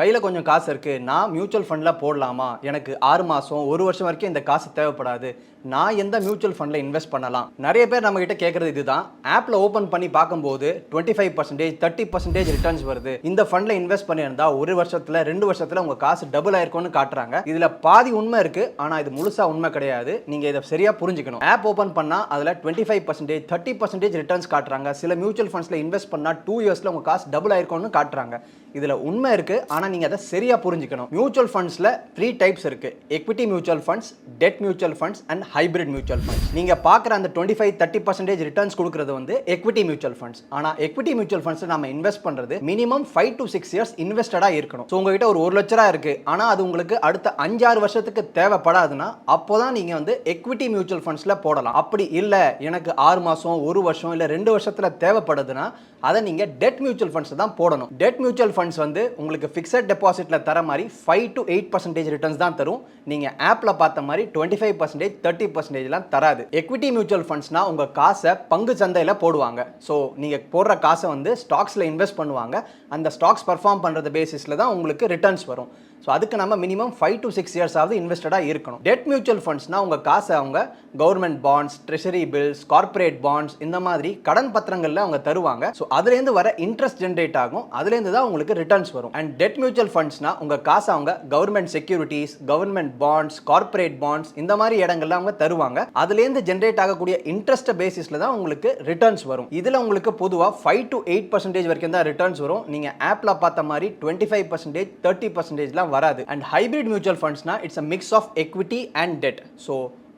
கையில் கொஞ்சம் காசு இருக்குது நான் மியூச்சுவல் ஃபண்டில் போடலாமா? எனக்கு ஆறு மாதம் ஒரு வருஷம் வரைக்கும் இந்த காசு தேவைப்படாது. நான் எந்த மியூச்சுவல் ஃபண்டில் இன்வெஸ்ட் பண்ணலாம்? நிறைய பேர் நம்ம கிட்ட கேட்குறது இதுதான் ஆப்பில் ஓப்பன் பண்ணி பார்க்கும்போது twenty five percentage thirty percentage returns வருது. இந்த ஃபண்டில் இன்வெஸ்ட் பண்ணியிருந்தா ஒரு வருஷத்தில் ரெண்டு வருஷத்தில் உங்கள் காசு டபுள் ஆயிருக்கும்னு காட்டுறாங்க. இதில் பாதி உண்மை இருக்குது ஆனால் இது முழுசாக உண்மை கிடையாது. நீங்கள் இதை சரியாக புரிஞ்சுக்கணும். ஆப் ஓப்பன் பண்ணால் அதில் twenty five percentage thirty percentage returns காட்டுறாங்க. சில மியூச்சுவல் ஃபண்ட்ஸில் இன்வெஸ்ட் பண்ணால் டூ இயர்ஸில் உங்கள் காசு டபுள் ஆயிருக்கும்னு காட்டுறாங்க. இதில் உண்மை இருக்குது ஆனால் நீங்கள் அதை சரியாக புரிஞ்சுக்கணும். மியூச்சுவல் ஃபண்ட்ஸில் த்ரீ டைப்ஸ் இருக்குது equity mutual funds debt mutual funds and hybrid mutual funds நீங்கள் பார்க்குற அந்த twenty five thirty percentage returns கொடுக்குறது வந்து எக்விட்டி மியூச்சுவல் ஃபண்ட்ஸ் ஆனால் எக்விட்டி மியூச்சுவல் ஃபண்ட்ஸ் நம்ம இன்வெஸ்ட் பண்ணுறது minimum five to six years இன்வெஸ்டடாக இருக்கணும். ஸோ உங்ககிட்ட ஒரு ஒரு லட்ச ரூபா இருக்குது ஆனால் அது உங்களுக்கு அடுத்த அஞ்சாறு வருஷத்துக்கு தேவைப்படாதுன்னா அப்போ தான் நீங்கள் வந்து எக்விட்டி மியூச்சுவல் ஃபண்ட்ஸில் போடலாம். அப்படி இல்லை எனக்கு ஆறு மாதம் ஒரு வருஷம் இல்லை ரெண்டு வருஷத்தில் தேவைப்படுதுன்னா அதை நீங்கள் டெட் மியூச்சுவல் ஃபண்ட்ஸ் தான் போடணும். டெட் மியூச்சுவல் ஃபண்ட்ஸ் வந்து உங்களுக்கு ஃபிக்ஸட் டெபாசிட்டில் தர மாதிரி five to eight percentage returns தான் தரும். நீங்கள் ஆப்பில் பார்த்த மாதிரி டுவெண்ட்டி ஃபைவ் பர்சன்டேஜ் தேர்ட்டி பர்சன்டேஜ்லாம் தராது. எக்விட்டி மியூச்சுவல் ஃபண்ட்ஸ்னால் உங்கள் காசை பங்கு சந்தையில் போடுவாங்க. ஸோ நீங்கள் போடுற காசை வந்து ஸ்டாக்ஸில் இன்வெஸ்ட் பண்ணுவாங்க. அந்த ஸ்டாக்ஸ் பர்ஃபார்ம் பண்ணுறது பேசிஸில் தான் உங்களுக்கு ரிட்டர்ன்ஸ் வரும். ஸோ அதுக்கு நம்ம minimum five to six years ஆகுது இன்வெஸ்டடாக இருக்கணும். டெட் மியூச்சுவல் ஃபண்ட்ஸ்னால் உங்கள் காசை அவங்க government bonds treasury bills corporate bonds இந்த மாதிரி கடன் பத்திரங்களில் அவங்க தருவாங்க. ஸோ அதுலேருந்து வர இன்ட்ரெஸ்ட் ஜென்ரேட் ஆகும். அதுலேருந்து தான் உங்களுக்கு ரிட்டர்ன்ஸ் வரும். அண்ட் டெட் மியூச்சுவல் ஃபண்ட்ஸ்னால் உங்கள் காசை அவங்க government securities government bonds corporate bonds இந்த மாதிரி இடங்கள்ல அவங்க தருவாங்க. அதுலேருந்து ஜென்ரேட் ஆகக்கூடிய இன்ட்ரெஸ்ட் பேசிஸில் தான் உங்களுக்கு ரிட்டர்ன்ஸ் வரும். இதில் உங்களுக்கு பொதுவாக ஃபைவ் டு எயிட் பர்சன்டேஜ் வரைக்கும் தான் ரிட்டர்ன்ஸ் வரும். நீங்கள் ஆப்பில் பார்த்த மாதிரி டுவெண்ட்டி ஃபைவ் பர்சன்டேஜ் தேர்ட்டி பர்சன்டேஜ்லாம் வராது. And hybrid mutual ஃபண்ட்ஸ்னா it's a mix of equity and debt so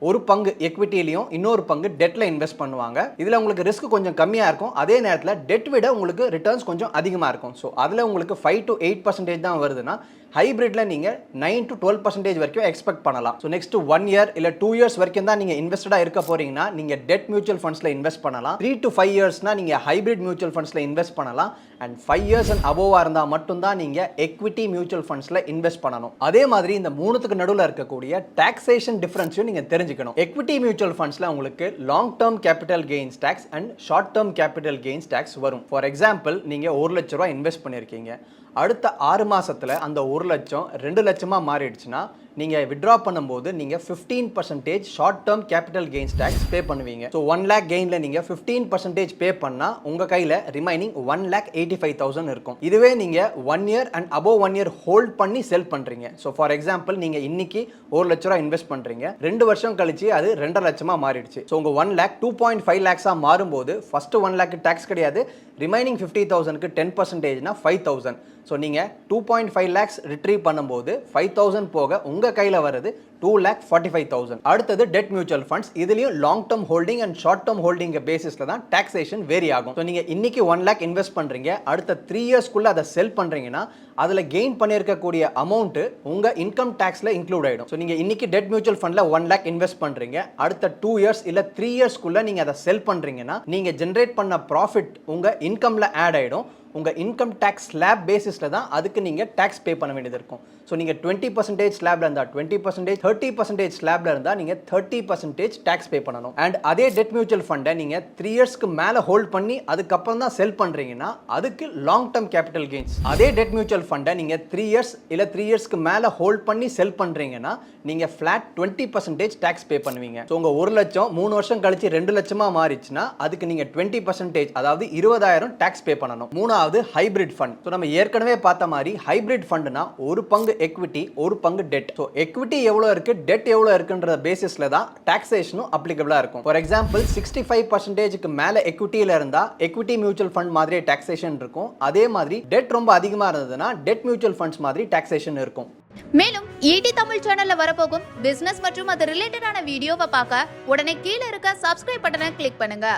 ஒரு பங்கு எக்விட்டிலையும் இன்னொரு பங்கு டெட்டில் இன்வெஸ்ட் பண்ணுவாங்க. இதில் உங்களுக்கு ரிஸ்க் கொஞ்சம் கம்மியாக இருக்கும். அதே நேரத்தில் டெட் விட உங்களுக்கு ரிட்டர்ன்ஸ் கொஞ்சம் அதிகமாக இருக்கும். ஸோ அதில் உங்களுக்கு ஃபைவ் டு எயிட் பர்சன்டேஜ் தான் வருதுன்னா ஹைபிரிட்ல நீங்கள் நைன் டு டுவெல் பர்சன்டேஜ் வரைக்கும் எக்ஸ்பெக்ட் பண்ணலாம். ஸோ நெக்ஸ்ட் ஒன் இயர் இல்லை டூ இயர்ஸ் வரைக்கும் தான் நீங்கள் இன்வெஸ்டடாக இருக்க போறீங்கன்னா நீங்கள் டெட் மியூச்சுவல் ஃபண்ட்ஸில் இன்வெஸ்ட் பண்ணலாம். த்ரீ டு ஃபைவ் இயர்ஸ்னா நீங்கள் ஹைபிரிட் மியூச்சுவல் ஃபண்ட்ஸில் இன்வெஸ்ட் பண்ணலாம். அண்ட் ஃபைவ் இயர்ஸ் அண்ட் அபோவாக இருந்தால் மட்டும்தான் நீங்கள் எக்விட்டி மியூச்சுவல் ஃபண்ட்ஸில் இன்வெஸ்ட் பண்ணணும். அதே மாதிரி இந்த மூணுத்துக்கு நடுவில் இருக்கக்கூடிய டாக்ஸேஷன் டிஃப்ரென்ஸையும் நீங்கள் தெரிஞ்சுக்கணும். எக்விட்டி மியூச்சுவல் ஃபண்ட்ஸில் உங்களுக்கு long term capital gains tax and short term capital gains tax வரும். ஃபார் எக்ஸாம்பிள் நீங்கள் ஒரு லட்ச ரூபா இன்வெஸ்ட் பண்ணியிருக்கீங்க அடுத்த ஆறு மாதத்தில் அந்த ஒரு லட்சம் ரெண்டு லட்சமாக மாறிடுச்சுன்னா நீங்கள் விட்ரா பண்ணும்போது நீங்கள் fifteen percentage short term capital gains tax pay பண்ணுவீங்க. ஸோ ஒன் லேக் கெயினில் நீங்கள் ஃபிஃப்டீன் பர்சன்டேஜ் பே பண்ணால் உங்கள் கையில் remaining one lakh eighty five thousand இருக்கும். இதுவே நீங்கள் one year and above one year hold பண்ணி செல் பண்ணுறீங்க ஸோ ஃபார் எக்ஸாம்பிள் நீங்கள் இன்னைக்கு ஒரு லட்ச ரூபா இன்வெஸ்ட் பண்ணுறீங்க ரெண்டு வருஷம் கழிச்சு அது ரெண்டரை லட்சமாக மாறிடுச்சு. ஸோ உங்கள் one lakh two point five லேக்ஸாக மாறும்போது ஃபஸ்ட்டு ஒன் லேக் டேக்ஸ் கிடையாது. ரிமைனிங் ஃபிஃப்டி தௌசண்ட்க்கு டென் பர்சன்டேஜ்னா ஃபைவ் தௌசண்ட் ஸோ நீங்கள் two point five lakhs retrieve பண்ணும்போது ஃபைவ் தௌசண்ட் போக உங்கள் கையில் வருது two lakh forty five thousand அடுத்தது டெட் மியூச்சுவல் ஃபண்ட்ஸ் இதுலேயும் long term holding and short term holding பேசிஸில் தான் டாக்ஸேஷன் வேரி ஆகும். ஸோ நீங்கள் இன்றைக்கி ஒன் லேக் இன்வெஸ்ட் பண்ணுறீங்க அடுத்த த்ரீ இயர்ஸ்க்குள்ளே அதை செல் பண்ணுறீங்கன்னா அதில் கெயின் பண்ணியிருக்கக்கூடிய அமௌண்ட்டு உங்கள் இன்கம் டேக்ஸில் இன்க்ளூட் ஆகிடும் ஸோ நீங்கள் இன்றைக்கி டெட் மியூச்சுவல் ஃபண்டில் ஒன் லேக் இன்வெஸ்ட் பண்ணுறீங்க அடுத்த டூ இயர்ஸ் இல்லை த்ரீ இயர்ஸ்க்குள்ளே நீங்கள் அதை செல் பண்ணுறீங்கன்னா நீங்கள் ஜென்ரேட் பண்ண ப்ராஃபிட் உங்கள் இன்கமில் ஆட் ஆகிடும் உங்கள் இன்கம் டேக்ஸ் ஸ்லாப் பேசிஸில் தான் அதுக்கு நீங்கள் டேக்ஸ் பே பண்ண வேண்டியது இருக்கும். ஸோ நீங்கள் டுவெண்ட்டி பர்சன்டேஜ் ஸ்லாப்ல இருந்தால் டுவெண்ட்டி பர்சன்டேஜ் தேர்ட்டி பர்சன்டேஜ் ஸ்லாப்ல இருந்தால் நீங்கள் தேர்ட்டி பர்சன்டேஜ் டேக்ஸ் பே பண்ணணும். அண்ட் அதே டெட் மியூச்சுவல் ஃபண்டை நீங்கள் த்ரீ இயர்ஸ்க்கு மேலே ஹோல்ட் பண்ணி அதுக்கப்புறம் தான் செல் பண்ணுறீங்கன்னா அதுக்கு லாங் டேர்ம் கேபிட்டல் கெயின்ஸ் அதே டெட் மியூச்சுவல் ஃபண்டை நீங்கள் த்ரீ இயர்ஸ் இல்லை த்ரீ இயர்ஸ்க்கு மேலே ஹோல்ட் பண்ணி செல் பண்ணுறீங்கன்னா நீங்கள் flat twenty percentage tax pay பண்ணுவீங்க. ஸோ உங்கள் ஒரு லட்சம் மூணு வருஷம் கழிச்சு ரெண்டு லட்சமாக மாறிச்சுன்னா அதுக்கு நீங்கள் டுவெண்ட்டி பர்சன்டேஜ் அதாவது இருபதாயிரம் டேக்ஸ் பே பண்ணணும். மூணாவது ஹைபிரிட் ஃபண்ட் ஸோ நம்ம ஏற்கனவே பார்த்த மாதிரி ஹைபிரிட் ஃபண்டுனா ஒரு பங்கு எக்விட்டி ஒரு பங்கு டெட் ஸோ எக்விட்டி எவ்வளோ இருக்கு? டெட் எவ்வளோ இருக்குன்ற பேசிஸில் தான் டாக்ஸேஷனும் அப்ளிகபிளாக இருக்கும். ஃபார் எக்ஸாம்பிள் சிக்ஸ்டி ஃபைவ் பர்சன்டேஜுக்கு மேலே எக்விட்டியில் இருந்தால் எக்விட்டி மியூச்சுவல் ஃபண்ட் மாதிரியே டாக்ஸேஷன் இருக்கும். அதே மாதிரி டெட் ரொம்ப அதிகமாக இருந்ததுன்னா டெட் மியூச்சுவல் ஃபண்ட்ஸ் மாதிரி டாக்ஸேஷன் இருக்கும். மேலும் ஈடி தமிழ் சேனல்ல வரப்போகும் பிசினஸ் மற்றும் அது ரிலேட்டடான வீடியோவை பார்க்க உடனே கீழே இருக்க சப்ஸ்கிரைப் பட்டனை கிளிக் பண்ணுங்க.